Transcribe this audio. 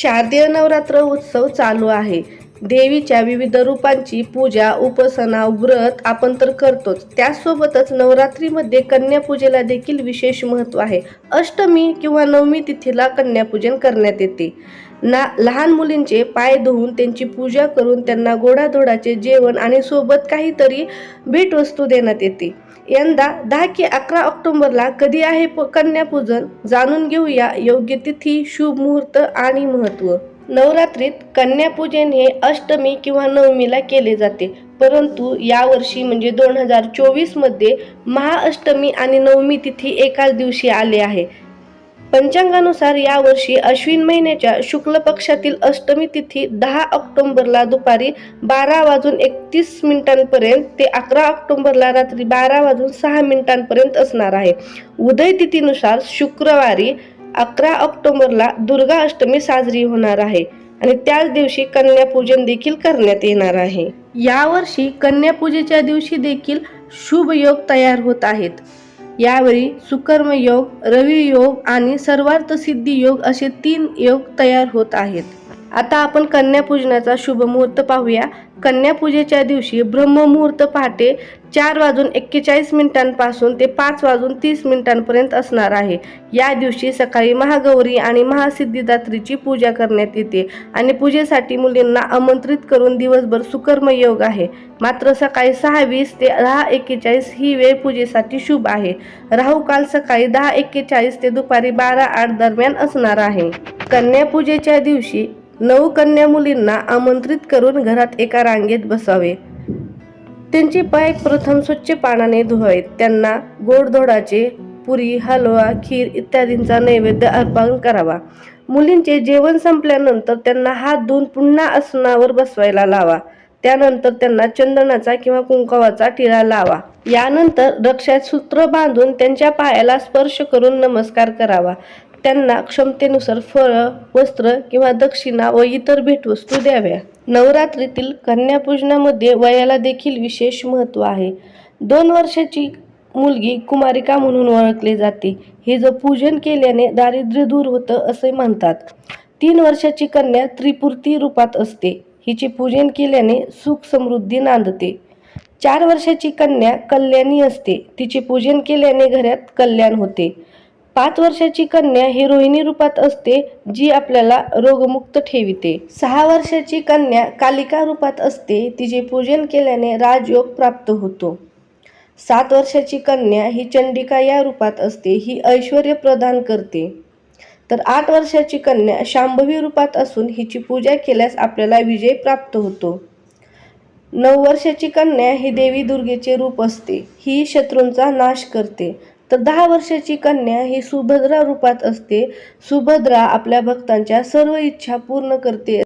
शारदीय नवरात्र उत्सव चालू आहे. देवीच्या विविध रूपांची पूजा उपासना व्रत आपण तर करतोच. त्यासोबतच नवरात्रीमध्ये कन्यापूजेला देखील विशेष महत्त्व आहे. अष्टमी किंवा नवमी तिथीला कन्यापूजन करण्यात येते. ना लहान मुलींचे पाय धुवून त्यांची पूजा करून त्यांना गोडाधोडाचे जेवण आणि सोबत काहीतरी भेटवस्तू देण्यात येते. यंदा दहा की अकरा ऑक्टोबरला कधी आहे प- कन्यापूजन? जाणून घेऊया योग्य तिथी शुभ मुहूर्त आणि महत्त्व. नवरात्रीत कन्यापूजन हे अष्टमी किंवा नवमीला केले जाते. परंतु यावर्षी म्हणजे दोन हजार चोवीसमध्ये महाअष्टमी आणि नवमी तिथी एकाच दिवशी आले आहे. पंचांगानुसार यावर्षी अश्विन महिन्याच्या शुक्ल पक्षातील अष्टमी तिथी दहा ऑक्टोबरला दुपारी बारा वाजून एकतीस मिनिटांपर्यंत ते अकरा ऑक्टोबरला रात्री बारा वाजून सहा मिनिटांपर्यंत असणार आहे. उदय तिथीनुसार शुक्रवारी अकरा ऑक्टोबरला दुर्गा अष्टमी साजरी होणार आहे आणि त्याच दिवशी कन्यापूजन देखील करण्यात येणार आहे. यावर्षी कन्यापूजेच्या दिवशी देखील शुभ योग तयार होत आहेत. यावेळी सुकर्म योग रवी योग आणि सर्वार्थ सिद्धी योग असे तीन योग तयार होत आहेत. आता आपण कन्यापूजनाचा शुभ मुहूर्त पाहूया. कन्यापूजेच्या दिवशी ब्रह्ममुहूर्त पहाटे चार वाजून एक्केचाळीस मिनिटांपासून ते पाच वाजून तीस मिनिटांपर्यंत असणार आहे. या दिवशी सकाळी महागौरी आणि महासिद्धिदात्रीची पूजा करण्यात येते आणि पूजेसाठी मुलींना आमंत्रित करून दिवसभर सुकर्म योग आहे. मात्र सकाळी सहा वीस ते दहा एक्केचाळीस ही वेळ पूजेसाठी शुभ आहे. राहू काल सकाळी दहा एक्केचाळीस ते दुपारी बारा आठ दरम्यान असणार आहे. कन्यापूजेच्या दिवशी नऊ कन्या मुलींना आमंत्रित करून घरात एका रांगेत बसावे. त्यांचे पाय प्रथम स्वच्छ पाण्याने धुवावेत. त्यांना गोडधोडाचे पुरी हलवा खीर इत्यादींचा नैवेद्य अर्पण करावा. मुलींचे जेवण संपल्यानंतर त्यांना हात धुवून पुन्हा आसनावर बसवायला लावा. त्यानंतर त्यांना चंदनाचा किंवा कुंकवाचा टिळा लावा. यानंतर रक्षात सूत्र बांधून त्यांच्या पायाला स्पर्श करून नमस्कार करावा. त्यांना क्षमतेनुसार फळं वस्त्र किंवा दक्षिणा व इतर भेटवस्तू द्याव्या. नवरात्रीतील कन्यापूजनामध्ये वयाला देखील विशेष महत्त्व आहे. दोन वर्षाची मुलगी कुमारिका म्हणून ओळखली जाते. हे जर पूजन केल्याने दारिद्र्य दूर होतं असे म्हणतात. तीन वर्षाची कन्या त्रिपुर्ती रूपात असते. हिचे पूजन केल्याने सुख समृद्धी नांदते. चार वर्षाची कन्या कल्याणी असते. तिचे पूजन केल्याने घरात कल्याण होते. पाच वर्षाची कन्या ही रोहिणी रूपात असते जी आपल्याला रोगमुक्त ठेविते. सहा वर्षाची कन्या कालिका रूपात असते तिचे पूजन केल्याने राजयोग प्राप्त होतो. सात वर्षाची कन्या ही चंडिका या रूपात असते ही ऐश्वर प्रदान करते. तर आठ वर्षाची कन्या शांभवी रूपात असून हिची पूजा केल्यास आपल्याला विजय प्राप्त होतो. नऊ वर्षाची कन्या ही देवी दुर्गेचे रूप असते ही शत्रूंचा नाश करते. तर दहा वर्षाची कन्या ही सुभद्रा रूपात असते. सुभद्रा आपल्या भक्तांच्या सर्व इच्छा पूर्ण करते.